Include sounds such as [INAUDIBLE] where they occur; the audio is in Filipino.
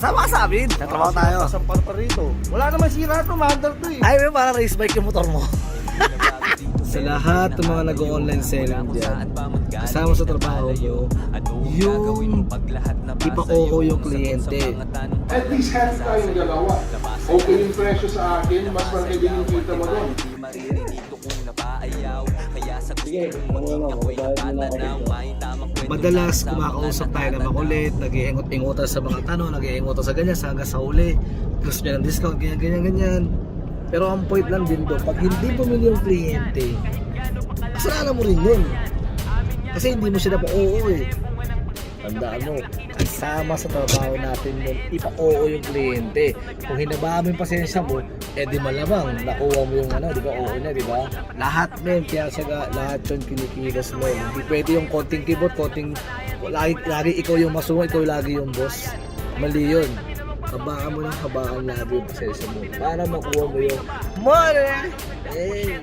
Sama ka sa amin. Tatrabaho tayo. Sampal pa rito. Wala naman sira ito, mahandar to eh. Ay, may parang race bike yung motor mo. [LAUGHS] Sa lahat ng mga nag-online selling dyan, kasama sa trabaho nyo, yung ipa-oo yung kliyente. At least hand tayong dalawa. Okay yung presyo sa akin, mas malaki din yung kita mo doon. Madalas kumakausap tayo na makulit, nag-iingot-ingotan sa mga tanong, nag-iingotan sa ganyan, sa hanggang sa uli. Gusto niya ng discount, ganyan, ganyan, ganyan. Pero ang point lang din doon, pag hindi bumili yung kliyente, kasalanan mo rin yun. Kasi hindi mo siya dapat oo eh. Tandaan mo, kasama sa trabaho natin yun, ipa-oo yung kliyente. Kung hinabaan mo yung pasensya mo, eh di malamang nakuha mo yung ano, di ba, oo na, di ba? Lahat men, kaya siya ga- lahat yun kinikilos mo. Hindi pwede yung konting keyboard, konting, lagi, lagi ikaw yung masumo, ikaw lagi yung boss. Mali yun. Habaan mo ng habaan lagi yung pasensya mo para makuha mo yung money. Eh,